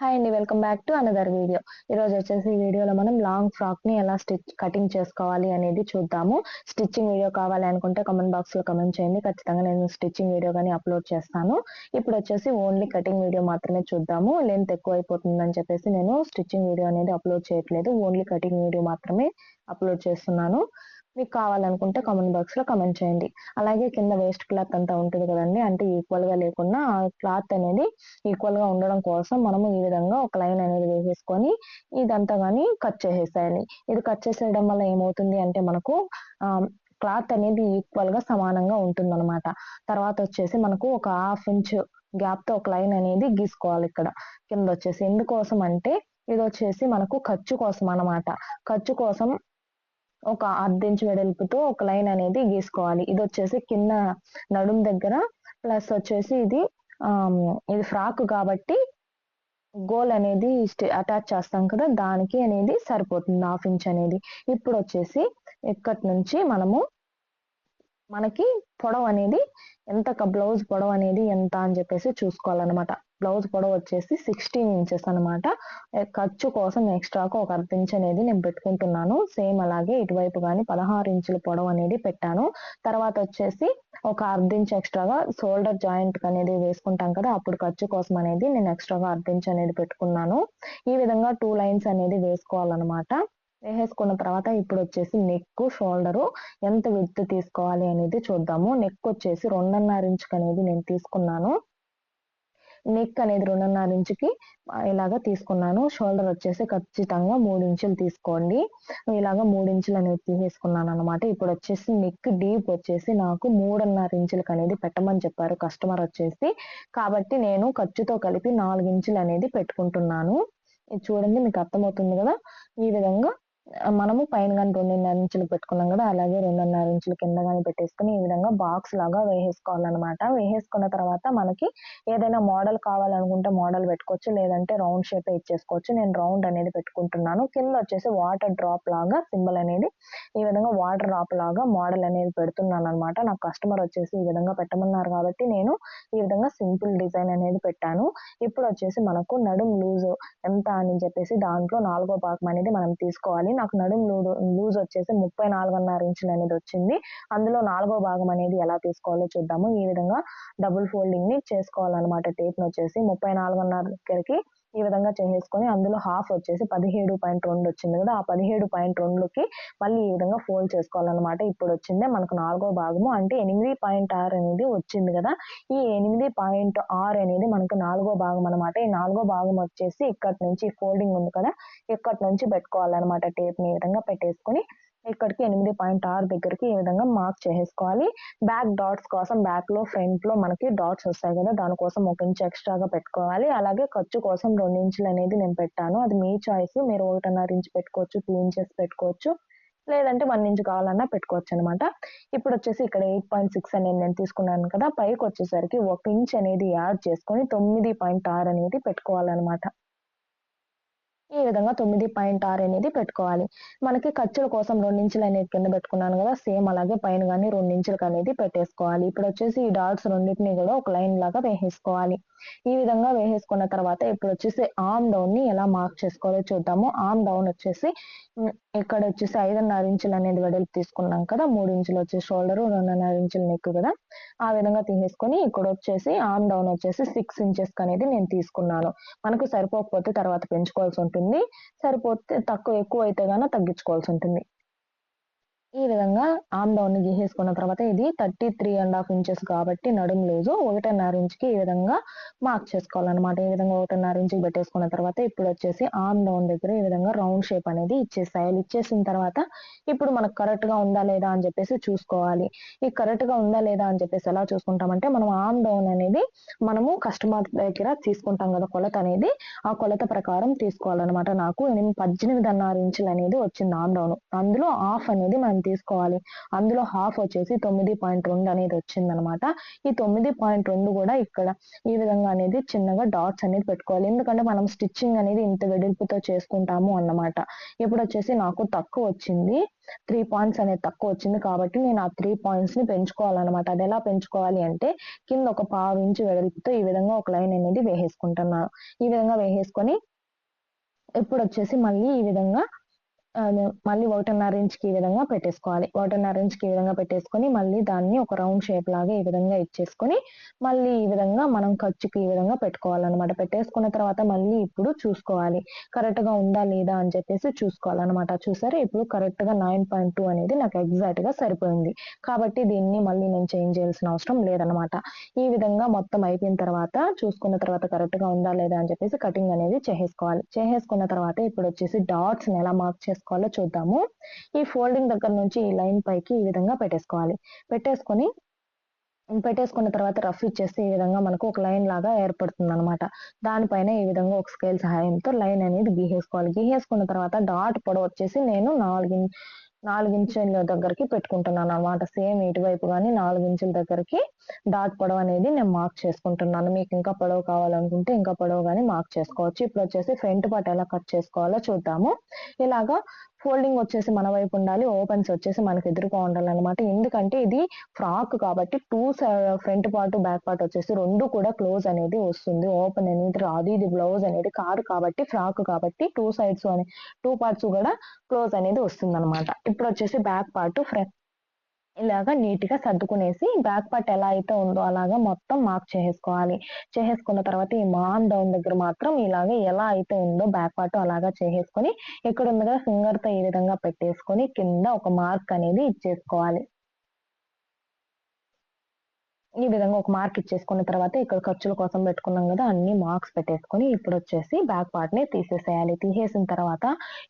Hi అండి welcome back to another video. ఈరోజు వచ్చేసి ఈ వీడియోలో మనం లాంగ్ ఫ్రాక్ని ఎలా స్టిచ్ కటింగ్ చేసుకోవాలి అనేది చూద్దాము. స్టిచ్చింగ్ వీడియో కావాలి అనుకుంటే కమెంట్ బాక్స్లో కమెంట్ చేయండి. ఖచ్చితంగా నేను స్టిచ్చింగ్ వీడియో కానీ అప్లోడ్ చేస్తాను. ఇప్పుడు వచ్చేసి ఓన్లీ కటింగ్ వీడియో మాత్రమే చూద్దాము. లెంత్ ఎక్కువ అయిపోతుందని చెప్పేసి నేను స్టిచ్చింగ్ వీడియో అనేది అప్లోడ్ చేయట్లేదు. ఓన్లీ కటింగ్ వీడియో మాత్రమే అప్లోడ్ చేస్తున్నాను. మీకు కావాలనుకుంటే కామెంట్ బాక్స్లో కమెంట్ చేయండి. అలాగే కింద వేస్ట్ క్లాత్ అంతా ఉంటుంది కదండి అంటే ఈక్వల్గా లేకుండా ఆ క్లాత్ అనేది ఈక్వల్గా ఉండడం కోసం మనము ఈ విధంగా ఒక లైన్ అనేది వేసేసుకొని ఇదంతా కానీ కట్ చేసేసేయాలి ఇది కట్ చేసేయడం వల్ల ఏమవుతుంది అంటే మనకు క్లాత్ అనేది ఈక్వల్గా సమానంగా ఉంటుంది అనమాట తర్వాత వచ్చేసి మనకు ఒక హాఫ్ ఇంచ్ గ్యాప్తో ఒక లైన్ అనేది గీసుకోవాలి ఇక్కడ. కింద వచ్చేసి ఎందుకోసం అంటే ఇది వచ్చేసి మనకు ఖర్చు కోసం అన్నమాట. ఖర్చు కోసం ఒక అర్ధించు వెడల్పుతో ఒక లైన్ అనేది గీసుకోవాలి. ఇది వచ్చేసి కింద నడుం దగ్గర ప్లస్ వచ్చేసి ఇది ఇది ఫ్రాక్ కాబట్టి గోల్ అనేది అటాచ్ చేస్తాం కదా దానికి అనేది సరిపోతుంది హాఫ్ ఇంచ్ అనేది. ఇప్పుడు వచ్చేసి ఇక్కడి నుంచి మనము మనకి పొడవు అనేది ఎంత బ్లౌజ్ పొడవు అనేది ఎంత అని చెప్పేసి చూసుకోవాలన్నమాట. బ్లౌజ్ పొడవు వచ్చేసి సిక్స్టీన్ ఇంచెస్ అనమాట ఖర్చు కోసం ఎక్స్ట్రాకు ఒక అర్ధ ఇంచ్ అనేది నేను పెట్టుకుంటున్నాను. సేమ్ అలాగే ఇటువైపు కానీ పదహారు ఇంచుల పొడవు అనేది పెట్టాను. తర్వాత వచ్చేసి ఒక అర్ధ ఇంచ్ ఎక్స్ట్రాగా షోల్డర్ జాయింట్ అనేది వేసుకుంటాం కదా అప్పుడు ఖర్చు కోసం అనేది నేను ఎక్స్ట్రాగా అర్ధ ఇంచ్ అనేది పెట్టుకున్నాను. ఈ విధంగా టూ లైన్స్ అనేది వేసుకోవాలన్నమాట. వేసేసుకున్న తర్వాత ఇప్పుడు వచ్చేసి నెక్ షోల్డర్ ఎంత విత్ తీసుకోవాలి అనేది చూద్దాము. నెక్ వచ్చేసి రెండున్నర ఇంచుకు అనేది నేను తీసుకున్నాను. నెక్ అనేది రెండున్నర ఇంచుకి ఇలాగా తీసుకున్నాను. షోల్డర్ వచ్చేసి ఖచ్చితంగా మూడు ఇంచులు తీసుకోండి. ఇలాగా మూడు ఇంచులు అనేది తీసేసుకున్నాను అనమాట ఇప్పుడు వచ్చేసి నెక్ డీప్ వచ్చేసి నాకు మూడున్నర ఇంచులకు అనేది పెట్టమని చెప్పారు కస్టమర్ వచ్చేసి. కాబట్టి నేను ఖర్చుతో కలిపి నాలుగు ఇంచులు అనేది పెట్టుకుంటున్నాను. ఇది చూడండి మీకు అర్థమవుతుంది కదా? ఈ విధంగా మనము పైన కానీ రెండున్నర ఇంచులు పెట్టుకున్నాం కదా అలాగే రెండున్నర ఇంచుల కింద కానీ పెట్టేసుకుని ఈ విధంగా బాక్స్ లాగా వేసేసుకోవాలన్నమాట. వేసేసుకున్న తర్వాత మనకి ఏదైనా మోడల్ కావాలనుకుంటే మోడల్ పెట్టుకోవచ్చు లేదంటే రౌండ్ షేప్ ఇచ్చేసుకోవచ్చు. నేను రౌండ్ అనేది పెట్టుకుంటున్నాను. కింద వచ్చేసి వాటర్ డ్రాప్ లాగా సింబల్ అనేది ఈ విధంగా వాటర్ డ్రాప్ లాగా మోడల్ అనేది పెడుతున్నాను అనమాట నాకు కస్టమర్ వచ్చేసి ఈ విధంగా పెట్టమన్నారు కాబట్టి నేను ఈ విధంగా సింపుల్ డిజైన్ అనేది పెట్టాను. ఇప్పుడు వచ్చేసి మనకు నడుం లూజ్ ఎంత అని చెప్పేసి దాంట్లో నాలుగో భాగం అనేది మనం తీసుకోవాలి. నాకు నడుం లూజ్ వచ్చేసి ముప్పై నాలుగున్నర ఇంచులు అనేది వచ్చింది. అందులో నాలుగో భాగం అనేది ఎలా తీసుకోవాలో చూద్దాము. ఈ విధంగా డబుల్ ఫోల్డింగ్ని చేసుకోవాలన్నమాట. టేప్ని వచ్చేసి ముప్పై నాలుగున్నర దగ్గరికి ఈ విధంగా చేసేసుకొని అందులో హాఫ్ వచ్చేసి పదిహేడు పాయింట్ రెండు వచ్చింది కదా ఆ పదిహేడు పాయింట్ రెండుకి మళ్ళీ ఈ విధంగా ఫోల్డ్ చేసుకోవాలన్నమాట. ఇప్పుడు వచ్చిందే మనకు నాలుగో భాగము. అంటే ఎనిమిది పాయింట్ ఆరు అనేది వచ్చింది కదా ఈ ఎనిమిది పాయింట్ ఆరు అనేది మనకు నాలుగో భాగం అనమాట ఈ నాలుగో భాగం వచ్చేసి ఇక్కడి నుంచి ఫోల్డింగ్ ఉంది కదా ఇక్కడి నుంచి పెట్టుకోవాలన్నమాట. టేప్ని ఈ విధంగా పెట్టేసుకొని ఇక్కడికి ఎనిమిది పాయింట్ ఆరు దగ్గరికి ఈ విధంగా మార్క్ చేసేసుకోవాలి. బ్యాక్ డాట్స్ కోసం బ్యాక్లో ఫ్రంట్లో మనకి డాట్స్ వస్తాయి కదా దానికోసం ఒక ఇంచ్ ఎక్స్ట్రాగా పెట్టుకోవాలి. అలాగే ఖర్చు కోసం రెండు ఇంచులు అనేది నేను పెట్టాను. అది మీ చాయిస్ మీరు ఒకటిన్నర ఇంచ్ పెట్టుకోవచ్చు టూ ఇంచెస్ పెట్టుకోవచ్చు లేదంటే వన్ ఇంచ్ కావాలన్నా పెట్టుకోవచ్చు అనమాట ఇప్పుడు వచ్చేసి ఇక్కడ ఎయిట్ పాయింట్ సిక్స్ అనేది నేను తీసుకున్నాను కదా పైకి వచ్చేసరికి ఒక ఇంచ్ అనేది యాడ్ చేసుకొని తొమ్మిది పాయింట్ ఆరు అనేది పెట్టుకోవాలన్నమాట. ఈ విధంగా తొమ్మిది పాయింట్ ఆరు అనేది పెట్టుకోవాలి. మనకి ఖర్చుల కోసం రెండించులు అనేది కింద పెట్టుకున్నాను కదా సేమ్ అలాగే పైన కానీ రెండించులకు అనేది పెట్టేసుకోవాలి. ఇప్పుడు వచ్చేసి ఈ డాట్స్ రెండింటిని కూడా ఒక లైన్ లాగా వేసేసుకోవాలి. ఈ విధంగా వేసేసుకున్న తర్వాత ఇప్పుడు వచ్చేసి ఆమ్ డౌన్ని ఎలా మార్క్ చేసుకోవాలో చూద్దాము. ఆమ్ డౌన్ వచ్చేసి ఇక్కడ వచ్చేసి ఐదున్నర ఇంచులు అనేది వెడల్పు తీసుకున్నాం కదా. మూడు ఇంచులు వచ్చేసి షోల్డర్ రెండున్నర ఇంచులు నెక్ కదా. ఆ విధంగా తీసేసుకొని ఇక్కడ వచ్చేసి ఆమ్ డౌన్ వచ్చేసి సిక్స్ ఇంచెస్ అనేది నేను తీసుకున్నాను. మనకు సరిపోకపోతే తర్వాత పెంచుకోవాల్సి ఉంటుంది. సరిపోతే తక్కువ ఎక్కువ అయితే గాన తగ్గించుకోవాల్సి ఉంటుంది. ఈ విధంగా ఆమ్ డౌన్ని గీసేసుకున్న తర్వాత ఇది thirty three and half inches కాబట్టి నడుము లూజు ఒకటిన్నర ఇంచుకి ఈ విధంగా మార్క్ చేసుకోవాలన్నమాట. ఈ విధంగా ఒకటిన్నర ఇంచుకి పెట్టేసుకున్న తర్వాత ఇప్పుడు వచ్చేసి ఆమ్ డౌన్ దగ్గర ఈ విధంగా రౌండ్ షేప్ అనేది ఇచ్చేసాయి. ఇచ్చేసిన తర్వాత ఇప్పుడు మనకు కరెక్ట్గా ఉందా లేదా అని చెప్పేసి చూసుకోవాలి. ఈ కరెక్ట్గా ఉందా లేదా అని చెప్పేసి ఎలా చూసుకుంటామంటే మనం ఆమ్ డౌన్ అనేది మనము కస్టమర్ దగ్గర తీసుకుంటాం కదా కొలత అనేది. ఆ కొలత ప్రకారం తీసుకోవాలన్నమాట. నాకు ఎనిమిది పద్దెనిమిదిన్నర ఇంచులు అనేది వచ్చింది ఆమ్ డౌన్ అందులో హాఫ్ అనేది మనం మనం తీసుకోవాలి. అందులో హాఫ్ వచ్చేసి తొమ్మిది పాయింట్ రెండు అనేది వచ్చిందనమాట. ఈ తొమ్మిది పాయింట్ రెండు కూడా ఇక్కడ ఈ విధంగా అనేది చిన్నగా డాట్స్ అనేది పెట్టుకోవాలి. ఎందుకంటే మనం స్టిచ్చింగ్ అనేది ఇంత వెడల్పుతో చేసుకుంటాము అన్నమాట. ఇప్పుడు వచ్చేసి నాకు తక్కువ వచ్చింది. త్రీ పాయింట్స్ అనేది తక్కువ వచ్చింది కాబట్టి నేను ఆ త్రీ పాయింట్స్ని పెంచుకోవాలన్నమాట. అది ఎలా పెంచుకోవాలి అంటే కింద ఒక పావు ఇంచు వెడల్పుతో ఈ విధంగా ఒక లైన్ అనేది వేసేసుకుంటున్నాను. ఈ విధంగా వేసేసుకొని ఇప్పుడు వచ్చేసి మళ్ళీ ఈ విధంగా మళ్ళీ ఒకటిన్నర ఇంచ్కి ఈ విధంగా పెట్టేసుకోవాలి. ఒకటిన్నర ఇంచ్కి ఈ విధంగా పెట్టేసుకొని మళ్ళీ దాన్ని ఒక రౌండ్ షేప్ లాగా ఈ విధంగా ఇచ్చేసుకొని మళ్ళీ ఈ విధంగా మనం ఖర్చుకి ఈ విధంగా పెట్టుకోవాలన్నమాట. పెట్టేసుకున్న తర్వాత మళ్ళీ ఇప్పుడు చూసుకోవాలి. కరెక్ట్గా ఉందా లేదా అని చెప్పేసి చూసుకోవాలన్నమాట. చూసారా? ఇప్పుడు కరెక్ట్గా నైన్ పాయింట్ టూ అనేది నాకు ఎగ్జాక్ట్గా సరిపోయింది. కాబట్టి దీన్ని మళ్ళీ నేను చేంజ్ చేయాల్సిన అవసరం లేదనమాట ఈ విధంగా మొత్తం అయిపోయిన తర్వాత చూసుకున్న తర్వాత కరెక్ట్గా ఉందా లేదా అని చెప్పేసి కటింగ్ అనేది చేసేసుకోవాలి. చేసేసుకున్న తర్వాత ఇప్పుడు వచ్చేసి డాట్స్ ఎలా మార్క్ పెట్టేసుకోవాలో చూద్దాము. ఈ ఫోల్డింగ్ దగ్గర నుంచి ఈ లైన్ పైకి ఈ విధంగా పెట్టేసుకోవాలి. పెట్టేసుకొని పెట్టేసుకున్న తర్వాత రఫ్ ఇచ్చేస్తే ఈ విధంగా మనకు ఒక లైన్ లాగా ఏర్పడుతుంది అనమాట దానిపైన ఈ విధంగా ఒక స్కేల్ సహాయంతో లైన్ అనేది గీసేసుకోవాలి. గీసేసుకున్న తర్వాత డాట్ పొడవు వచ్చేసి నేను నాలుగు నాలుగు ఇంచుల దగ్గరికి పెట్టుకుంటున్నాను అనమాట సేమ్ ఇటువైపు కానీ నాలుగు ఇంచుల దగ్గరికి డాట్ పొడవు అనేది నేను మార్క్ చేసుకుంటున్నాను. మీకు ఇంకా పొడవు కావాలనుకుంటే ఇంకా పొడవు కానీ మార్క్ చేసుకోవచ్చు. ఇప్పుడు వచ్చేసి ఫ్రంట్ పార్ట్ ఎలా కట్ చేసుకోవాలో చూద్దాము. ఇలాగా ఫోల్డింగ్ వచ్చేసి మన వైపు ఉండాలి ఓపెన్స్ వచ్చేసి మనకు ఎదురుగా ఉండాలన్నమాట. ఎందుకంటే ఇది ఫ్రాక్ కాబట్టి two front part back part వచ్చేసి రెండు కూడా క్లోజ్ అనేది వస్తుంది. ఓపెన్ అనేది రాదు. ఇది బ్లౌజ్ అనేది కాదు కాబట్టి ఫ్రాక్ కాబట్టి టూ సైడ్స్ అని టూ పార్ట్స్ కూడా క్లోజ్ అనేది వస్తుంది అనమాట ఇప్పుడు వచ్చేసి బ్యాక్ పార్ట్ ఫ్రంట్ ఇలాగా నీట్గా సర్దుకునేసి బ్యాక్ పార్ట్ ఎలా అయితే ఉందో అలాగా మొత్తం మార్క్ చేసేసుకోవాలి. చేసేసుకున్న తర్వాత ఈ మాన్ డౌన్ దగ్గర మాత్రం ఇలాగే ఎలా అయితే ఉందో బ్యాక్ పార్ట్ అలాగా చేసేసుకొని ఇక్కడ ఉంది కదా ఫింగర్తో ఈ విధంగా పెట్టేసుకొని కింద ఒక మార్క్ అనేది ఇచ్చేసుకోవాలి. ఈ విధంగా ఒక మార్క్ ఇచ్చేసుకున్న తర్వాత ఇక్కడ ఖర్చుల కోసం పెట్టుకున్నాం కదా అన్ని మార్క్స్ పెట్టేసుకొని ఇప్పుడు వచ్చేసి బ్యాక్ పార్ట్ని తీసేసేయాలి. తీసేసిన తర్వాత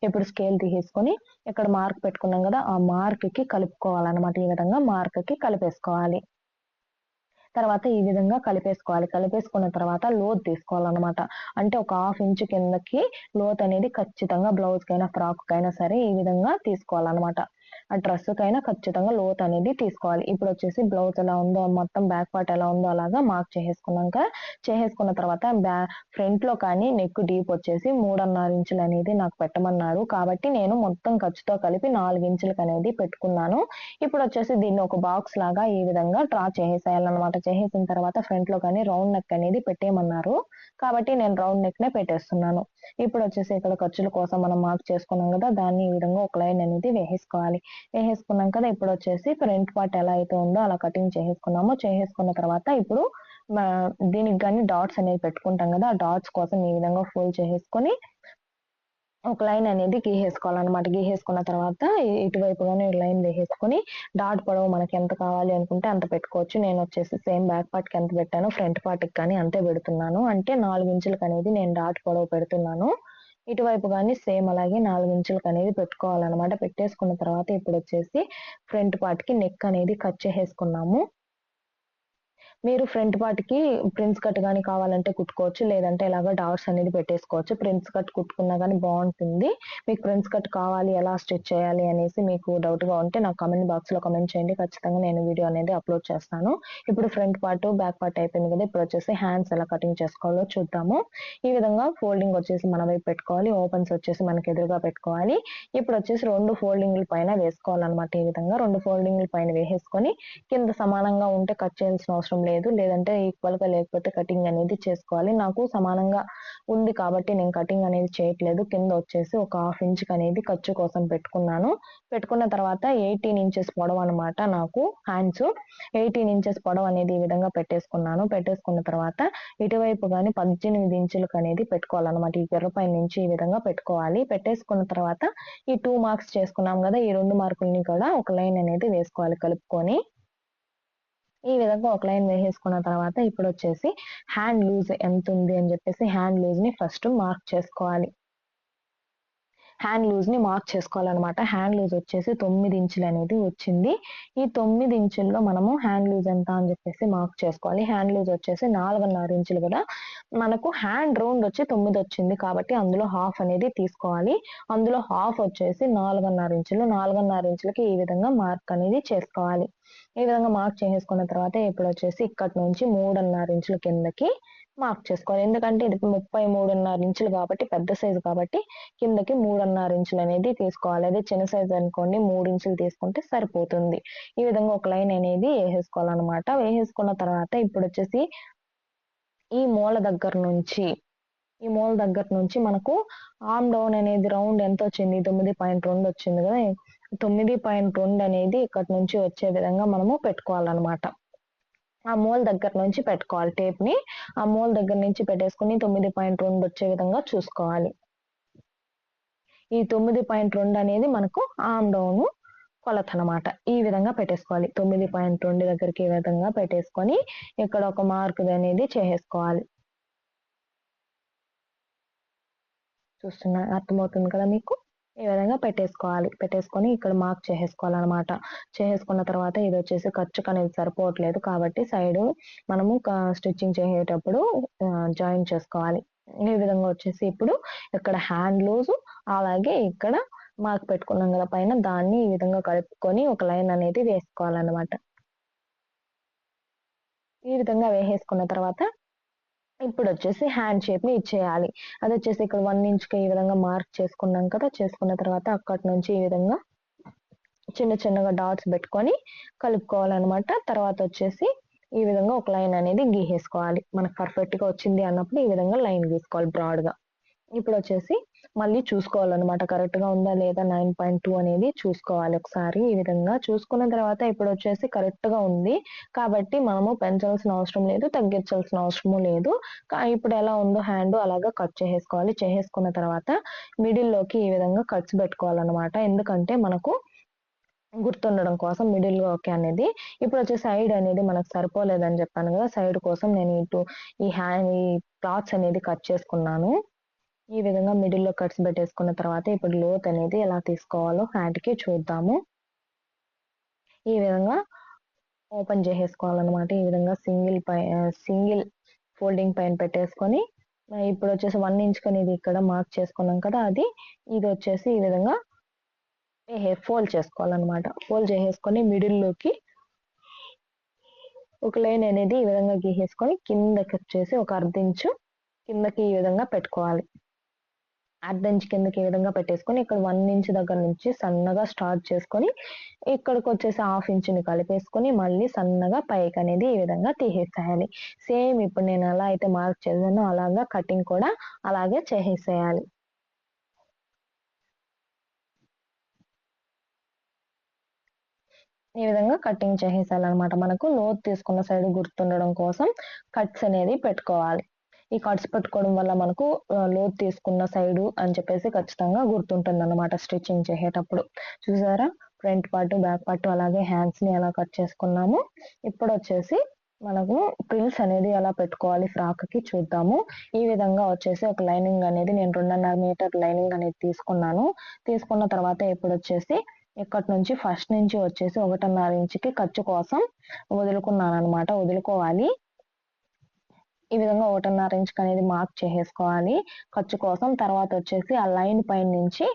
ఇప్పుడు స్కేల్ తీసేసుకొని ఇక్కడ మార్క్ పెట్టుకున్నాం కదా ఆ మార్క్కి కలుపుకోవాలన్నమాట. ఈ విధంగా మార్క్కి కలిపేసుకోవాలి. తర్వాత ఈ విధంగా కలిపేసుకోవాలి. కలిపేసుకున్న తర్వాత లోత్ తీసుకోవాలన్నమాట. అంటే ఒక హాఫ్ ఇంచ్ కిందకి లోత్ అనేది ఖచ్చితంగా బ్లౌజ్ కైనా ఫ్రాక్ కైనా సరే ఈ విధంగా తీసుకోవాలన్నమాట. ఆ డ్రెస్ కైనా ఖచ్చితంగా లోత్ అనేది తీసుకోవాలి. ఇప్పుడు వచ్చేసి బ్లౌజ్ ఎలా ఉందో మొత్తం బ్యాక్ పార్ట్ ఎలా ఉందో అలాగా మార్క్ చేసేసుకున్నాక చేసేసుకున్న తర్వాత బ్యా ఫ్రంట్లో కానీ నెక్ డీప్ వచ్చేసి మూడున్నర ఇంచులు అనేది నాకు పెట్టమన్నారు. కాబట్టి నేను మొత్తం ఖర్చుతో కలిపి నాలుగు ఇంచులకు అనేది పెట్టుకున్నాను. ఇప్పుడు వచ్చేసి దీన్ని ఒక బాక్స్ లాగా ఈ విధంగా డ్రా చేసేయాలన్నమాట. చేసేసిన తర్వాత ఫ్రంట్లో కానీ రౌండ్ నెక్ అనేది పెట్టేయమన్నారు. కాబట్టి నేను రౌండ్ నెక్ నే పెట్టేస్తున్నాను. ఇప్పుడు వచ్చేసి ఇక్కడ ఖర్చుల కోసం మనం మార్క్ చేసుకున్నాం కదా దాన్ని ఈ విధంగా ఒక లైన్ అనేది వేసేసుకోవాలి. వేసేసుకున్నాం కదా ఇప్పుడు వచ్చేసి ఫ్రంట్ పార్ట్ ఎలా అయితే ఉందో అలా కటింగ్ చేసేసుకున్నామో చేసేసుకున్న తర్వాత ఇప్పుడు దీనికి కానీ డాట్స్ అనేది పెట్టుకుంటాం కదా ఆ డాట్స్ కోసం ఈ విధంగా ఫోల్డ్ చేసేసుకొని ఒక లైన్ అనేది గీసేసుకోవాలన్నమాట. గీసేసుకున్న తర్వాత ఇ- ఇటువైపు కానీ లైన్ వేసేసుకొని డాట్ పొడవు మనకి ఎంత కావాలి అనుకుంటే అంత పెట్టుకోవచ్చు. నేను వచ్చేసి సేమ్ బ్యాక్ పార్ట్కి ఎంత పెట్టాను ఫ్రంట్ పార్ట్కి కానీ అంతే పెడుతున్నాను. అంటే నాలుగు ఇంచులకు అనేది నేను డాట్ పొడవు పెడుతున్నాను. ఇటువైపు కానీ సేమ్ అలాగే నాలుగు ఇంచులకు అనేది పెట్టుకోవాలన్నమాట. పెట్టేసుకున్న తర్వాత ఇప్పుడు వచ్చేసి ఫ్రంట్ పార్ట్కి నెక్ అనేది కట్ చేసేసుకున్నాము. మీరు ఫ్రంట్ పార్ట్కి ప్రిన్స్ కట్ కానీ కావాలంటే కుట్టుకోవచ్చు లేదంటే ఇలాగ డాట్స్ అనేది పెట్టేసుకోవచ్చు. ప్రిన్స్ కట్ కుట్టుకున్నా కానీ బాగుంటుంది. మీకు ప్రిన్స్ కట్ కావాలి ఎలా స్టిచ్ చేయాలి అనేసి మీకు డౌట్గా ఉంటే నాకు కమెంట్ బాక్స్లో కమెంట్ చేయండి. ఖచ్చితంగా నేను వీడియో అనేది అప్లోడ్ చేస్తాను. ఇప్పుడు ఫ్రంట్ పార్ట్ బ్యాక్ పార్ట్ అయిపోయింది కదా ఇప్పుడు వచ్చేసి హ్యాండ్స్ ఎలా కటింగ్ చేసుకోవాలో చూద్దాము. ఈ విధంగా ఫోల్డింగ్ వచ్చేసి మన వైపు పెట్టుకోవాలి. ఓపెన్స్ వచ్చేసి మనకి ఎదురుగా పెట్టుకోవాలి. ఇప్పుడు వచ్చేసి రెండు ఫోల్డింగ్ల పైన వేసుకోవాలన్నమాట ఈ విధంగా. రెండు ఫోల్డింగ్ల పైన వేసేసుకొని కింద సమానంగా ఉంటే కట్ చేయాల్సిన అవసరం లేదు. లేదు. లేదంటే ఈక్వల్గా లేకపోతే కటింగ్ అనేది చేసుకోవాలి. నాకు సమానంగా ఉంది కాబట్టి నేను కటింగ్ అనేది చేయట్లేదు. కింద వచ్చేసి ఒక హాఫ్ ఇంచ్ అనేది ఖర్చు కోసం పెట్టుకున్నాను. పెట్టుకున్న తర్వాత ఎయిటీన్ ఇంచెస్ పొడవు అనమాట నాకు హ్యాండ్స్ ఎయిటీన్ ఇంచెస్ పొడవు అనేది ఈ విధంగా పెట్టేసుకున్నాను. పెట్టేసుకున్న తర్వాత ఇటువైపు కానీ పద్దెనిమిది ఇంచులకు అనేది పెట్టుకోవాలన్నమాట. ఈ గెర్ర పైన నుంచి ఈ విధంగా పెట్టుకోవాలి. పెట్టేసుకున్న తర్వాత ఈ టూ మార్క్స్ చేసుకున్నాం కదా ఈ రెండు మార్కుల్ని కూడా ఒక లైన్ అనేది వేసుకోవాలి కలుపుకొని. ఈ విధంగా ఒక లైన్ వేసేసుకున్న తర్వాత ఇప్పుడు వచ్చేసి హ్యాండ్ లూజ్ ఎంత ఉంది అని చెప్పేసి హ్యాండ్ లూజ్ని ఫస్ట్ మార్క్ చేసుకోవాలి. హ్యాండ్ లూజ్ని మార్క్ చేసుకోవాలన్నమాట. హ్యాండ్ లూజ్ వచ్చేసి తొమ్మిది ఇంచులు అనేది వచ్చింది. ఈ తొమ్మిది ఇంచుల్లో మనము హ్యాండ్ లూజ్ ఎంత అని చెప్పేసి మార్క్ చేసుకోవాలి. హ్యాండ్ లూజ్ వచ్చేసి నాలుగున్నర ఇంచులు కూడా మనకు హ్యాండ్ రౌండ్ వచ్చి తొమ్మిది వచ్చింది కాబట్టి అందులో హాఫ్ అనేది తీసుకోవాలి. అందులో హాఫ్ వచ్చేసి నాలుగున్నర ఇంచులు. నాలుగున్నర ఇంచులకి ఈ విధంగా మార్క్ అనేది చేసుకోవాలి. ఈ విధంగా మార్క్ చేసేసుకున్న తర్వాత ఇప్పుడు వచ్చేసి ఇక్కడ నుంచి మూడున్నర ఇంచుల కిందకి మార్క్ చేసుకోవాలి. ఎందుకంటే ఇది ముప్పై మూడున్నర ఇంచులు కాబట్టి పెద్ద సైజు కాబట్టి కిందకి మూడున్నర ఇంచులు అనేది తీసుకోవాలి. అదే చిన్న సైజు అనుకోండి మూడు ఇంచులు తీసుకుంటే సరిపోతుంది. ఈ విధంగా ఒక లైన్ అనేది వేసేసుకోవాలన్నమాట. వేసేసుకున్న తర్వాత ఇప్పుడు వచ్చేసి ఈ మూల దగ్గర నుంచి ఈ మూల దగ్గర నుంచి మనకు ఆమ్ డౌన్ అనేది రౌండ్ ఎంత వచ్చింది? తొమ్మిది పాయింట్ రెండు వచ్చింది కదా? తొమ్మిది పాయింట్ రెండు అనేది ఇక్కడ నుంచి వచ్చే విధంగా మనము పెట్టుకోవాలన్నమాట. ఆ మూల దగ్గర నుంచి పెట్టుకోవాలి టేప్ని ఆ మూల దగ్గర నుంచి పెట్టేసుకుని తొమ్మిది పాయింట్ రెండు వచ్చే విధంగా చూసుకోవాలి. ఈ తొమ్మిది పాయింట్ రెండు అనేది మనకు ఆమ్ డౌన్ కొలత అనమాట ఈ విధంగా పెట్టేసుకోవాలి. తొమ్మిది పాయింట్ రెండు దగ్గరికి ఈ విధంగా పెట్టేసుకొని ఇక్కడ ఒక మార్క్ అనేది చేసేసుకోవాలి. చూస్తున్నా అర్థమవుతుంది కదా మీకు? ఈ విధంగా పెట్టేసుకోవాలి? పెట్టేసుకొని ఇక్కడ మార్క్ చేసేసుకోవాలన్నమాట. చేసేసుకున్న తర్వాత ఇది వచ్చేసి ఖర్చుకు అనేది సరిపోవట్లేదు కాబట్టి సైడ్ మనము స్టిచ్చింగ్ చేసేటప్పుడు జాయిన్ చేసుకోవాలి. ఈ విధంగా వచ్చేసి ఇప్పుడు ఇక్కడ హ్యాండ్ లూజ్ అలాగే ఇక్కడ మార్క్ పెట్టుకున్నాం కదా పైన దాన్ని ఈ విధంగా కలుపుకొని ఒక లైన్ అనేది వేసుకోవాలన్నమాట. ఈ విధంగా వేసేసుకున్న తర్వాత ఇప్పుడు వచ్చేసి హ్యాండ్ షేప్ని ఇచ్చేయాలి. అది వచ్చేసి ఇక్కడ వన్ ఇంచ్కి ఈ విధంగా మార్క్ చేసుకున్నాం కదా చేసుకున్న తర్వాత అక్కడి నుంచి ఈ విధంగా చిన్న చిన్నగా డాట్స్ పెట్టుకొని కలుపుకోవాలన్నమాట. తర్వాత వచ్చేసి ఈ విధంగా ఒక లైన్ అనేది గీసేసుకోవాలి. మనకు పర్ఫెక్ట్గా వచ్చింది అన్నప్పుడు ఈ విధంగా లైన్ గీసుకోవాలి బ్రాడ్గా. ఇప్పుడు వచ్చేసి మళ్ళీ చూసుకోవాలన్నమాట. కరెక్ట్గా ఉందా లేదా నైన్ పాయింట్ టూ అనేది చూసుకోవాలి ఒకసారి ఈ విధంగా. చూసుకున్న తర్వాత ఇప్పుడు వచ్చేసి కరెక్ట్గా ఉంది. కాబట్టి మనము పెంచాల్సిన అవసరం లేదు తగ్గించాల్సిన అవసరము లేదు. ఇప్పుడు ఎలా ఉందో హ్యాండ్ అలాగా కట్ చేసేసుకోవాలి. చేసేసుకున్న తర్వాత మిడిల్లోకి ఈ విధంగా కట్స్ పెట్టుకోవాలన్నమాట. ఎందుకంటే మనకు గుర్తుండడం కోసం మిడిల్ ఓకే అనేది. ఇప్పుడు వచ్చే సైడ్ అనేది మనకు సరిపోలేదని చెప్పాను కదా సైడ్ కోసం నేను ఇటు ఈ హ్యాండ్ ఈ క్లాత్స్ అనేది కట్ చేసుకున్నాను. ఈ విధంగా మిడిల్లో కట్స్ పెట్టేసుకున్న తర్వాత ఇప్పుడు లోత్ అనేది ఎలా తీసుకోవాలో హ్యాండ్కి చూద్దాము. ఈ విధంగా ఓపెన్ చేసేసుకోవాలన్నమాట. ఈ విధంగా సింగిల్ పై సింగిల్ ఫోల్డింగ్ పైన పెట్టేసుకొని ఇప్పుడు వచ్చేసి వన్ ఇంచ్ అనేది ఇక్కడ మార్క్ చేసుకున్నాం కదా అది ఇది వచ్చేసి ఈ విధంగా ఫోల్డ్ చేసుకోవాలన్నమాట. ఫోల్డ్ చేసేసుకొని మిడిల్లోకి ఒక లైన్ అనేది ఈ విధంగా గీసేసుకొని కిందకి వచ్చేసి ఒక అర్ధ ఇంచు కిందకి ఈ విధంగా పెట్టుకోవాలి. అర్ధంచి కిందకి ఈ విధంగా పెట్టేసుకొని ఇక్కడ వన్ ఇంచ్ దగ్గర నుంచి సన్నగా స్టార్ట్ చేసుకొని ఇక్కడికి వచ్చేసి హాఫ్ ఇంచుని కలిపేసుకొని మళ్ళీ సన్నగా పైకి అనేది ఈ విధంగా తీసేసేయాలి. సేమ్ ఇప్పుడు నేను ఎలా అయితే మార్క్ చేశానో అలాగా కటింగ్ కూడా అలాగే చేసేసేయాలి. ఈ విధంగా కటింగ్ చేసేసాలన్నమాట మనకు లోత్ తీసుకున్న సైడ్ గుర్తుండడం కోసం కట్స్ అనేది పెట్టుకోవాలి. ఈ కట్స్ పెట్టుకోవడం వల్ల మనకు లోత్ తీసుకున్న సైడు అని చెప్పేసి ఖచ్చితంగా గుర్తుంటుంది అనమాట స్టిచ్చింగ్ చేసేటప్పుడు. చూసారా? ఫ్రంట్ పార్ట్ బ్యాక్ పార్ట్ అలాగే హ్యాండ్స్ని ఎలా కట్ చేసుకున్నాము. ఇప్పుడు వచ్చేసి మనకు ప్రిల్స్ అనేది ఎలా పెట్టుకోవాలి ఫ్రాక్కి చూద్దాము. ఈ విధంగా వచ్చేసి ఒక లైనింగ్ అనేది నేను రెండున్నర మీటర్ లైనింగ్ అనేది తీసుకున్నాను. తీసుకున్న తర్వాత ఇప్పుడు వచ్చేసి ఇక్కడ నుంచి ఫస్ట్ నుంచి వచ్చేసి ఒకటిన్నర ఇంచుకి ఖర్చు కోసం వదులుకున్నాను అనమాట వదులుకోవాలి. ఈ విధంగా ఒకటిన్నర ఇంచ్ అనేది మార్క్ చేసేసుకోవాలి. ఖర్చు కోసం తర్వాత వచ్చేసి ఆ లైన్ పైన నుంచి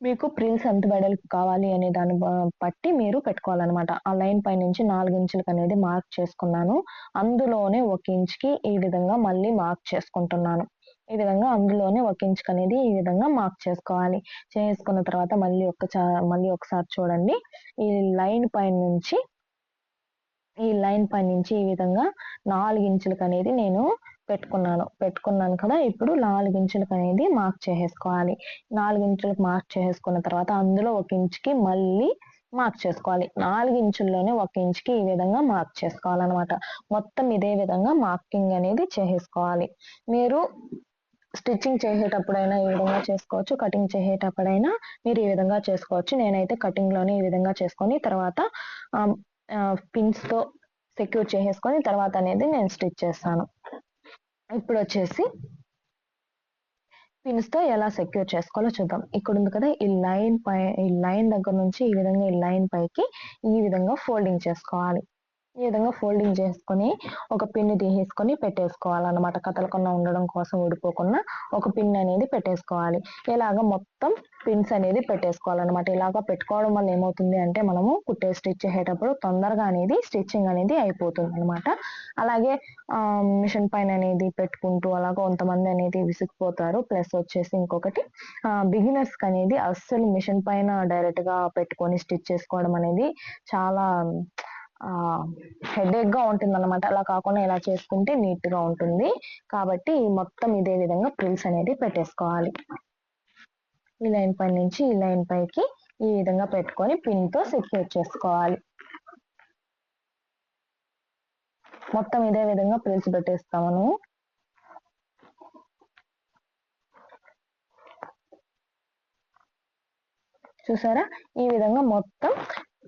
మీకు ప్రిల్స్ ఎంత వెడల్పు కావాలి అనే దాన్ని బట్టి మీరు పెట్టుకోవాలన్నమాట. ఆ లైన్ పై నుంచి నాలుగు ఇంచులకు అనేది మార్క్ చేసుకున్నాను. అందులోనే ఒక ఇంచ్కి ఈ విధంగా మళ్ళీ మార్క్ చేసుకుంటున్నాను. ఈ విధంగా అందులోనే ఒక ఇంచ్ అనేది ఈ విధంగా మార్క్ చేసుకోవాలి. చేసుకున్న తర్వాత మళ్ళీ ఒక మళ్ళీ ఒకసారి చూడండి. ఈ లైన్ పైన నుంచి ఈ లైన్ పై నుంచి ఈ విధంగా నాలుగు ఇంచులకు అనేది నేను పెట్టుకున్నాను. పెట్టుకున్నాను కదా ఇప్పుడు నాలుగు ఇంచులకు అనేది మార్క్ చేసేసుకోవాలి. నాలుగు ఇంచులకు మార్క్ చేసేసుకున్న తర్వాత అందులో ఒక ఇంచుకి మళ్ళీ మార్క్ చేసుకోవాలి. నాలుగు ఇంచుల్లోనే ఒక ఇంచుకి ఈ విధంగా మార్క్ చేసుకోవాలన్నమాట. మొత్తం ఇదే విధంగా మార్కింగ్ అనేది చేసేసుకోవాలి. మీరు స్టిచ్చింగ్ చేసేటప్పుడైనా ఈ విధంగా చేసుకోవచ్చు. కటింగ్ చేసేటప్పుడైనా మీరు ఈ విధంగా చేసుకోవచ్చు. నేనైతే కటింగ్లోనే ఈ విధంగా చేసుకొని తర్వాత పిన్స్తో సెక్యూర్ చేసేసుకొని తర్వాత అనేది నేను స్టిచ్ చేస్తాను. ఇప్పుడు వచ్చేసి పిన్స్తో ఎలా సెక్యూర్ చేసుకోవాలో చూద్దాం. ఇక్కడ ఉంది కదా ఈ లైన్ పై ఈ లైన్ దగ్గర నుంచి ఈ విధంగా ఈ లైన్ పైకి ఈ విధంగా ఫోల్డింగ్ చేసుకోవాలి. ఈ విధంగా ఫోల్డింగ్ చేసుకొని ఒక పిన్ తీసేసుకొని పెట్టేసుకోవాలన్నమాట. కథలకుండా ఉండడం కోసం ఊడిపోకుండా ఒక పిన్ అనేది పెట్టేసుకోవాలి. ఇలాగ మొత్తం పిన్స్ అనేది పెట్టేసుకోవాలన్నమాట. ఇలాగ పెట్టుకోవడం వల్ల ఏమవుతుంది అంటే మనము కుట్టే స్టిచ్ చేసేటప్పుడు తొందరగా అనేది స్టిచ్చింగ్ అనేది అయిపోతుంది అనమాట అలాగే మిషన్ పైన అనేది పెట్టుకుంటూ అలాగ కొంతమంది అనేది విసిగిపోతారు ప్లస్ వచ్చేసి ఇంకొకటి బిగినర్స్కి అనేది అస్సలు మిషన్ పైన డైరెక్ట్గా పెట్టుకొని స్టిచ్ చేసుకోవడం అనేది చాలా హెడేక్గా ఉంటుంది అనమాట అలా కాకుండా ఇలా చేసుకుంటే నీట్గా ఉంటుంది. కాబట్టి మొత్తం ఇదే విధంగా ప్రిల్స్ అనేది పెట్టేసుకోవాలి. ఈ లైన్ పై నుంచి ఈ లైన్ పైకి ఈ విధంగా పెట్టుకొని పిన్తో సెక్యూర్ చేసుకోవాలి. మొత్తం ఇదే విధంగా ప్రిల్స్ పెట్టేస్తాము చూసారా? ఈ విధంగా మొత్తం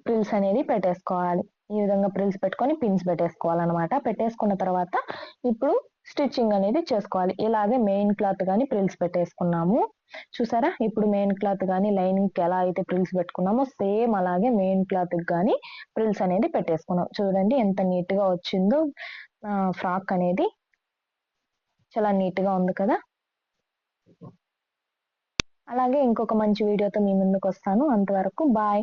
ప్రిల్స్ అనేది పెట్టేసుకోవాలి. ఈ విధంగా ప్రిల్స్ పెట్టుకొని పిన్స్ పెట్టేసుకోవాలన్నమాట. పెట్టేసుకున్న తర్వాత ఇప్పుడు స్టిచ్చింగ్ అనేది చేసుకోవాలి. ఇలాగే మెయిన్ క్లాత్ కానీ ప్రిల్స్ పెట్టేసుకున్నాము. చూసారా? ఇప్పుడు మెయిన్ క్లాత్ కానీ లైనింగ్కి ఎలా అయితే ప్రిల్స్ పెట్టుకున్నామో సేమ్ అలాగే మెయిన్ క్లాత్ కానీ ప్రిల్స్ అనేది పెట్టేసుకున్నాం. చూడండి ఎంత నీట్గా వచ్చిందో. ఫ్రాక్ అనేది చాలా నీట్గా ఉంది కదా? అలాగే ఇంకొక మంచి వీడియోతో మీ ముందుకు వస్తాను. అంతవరకు bye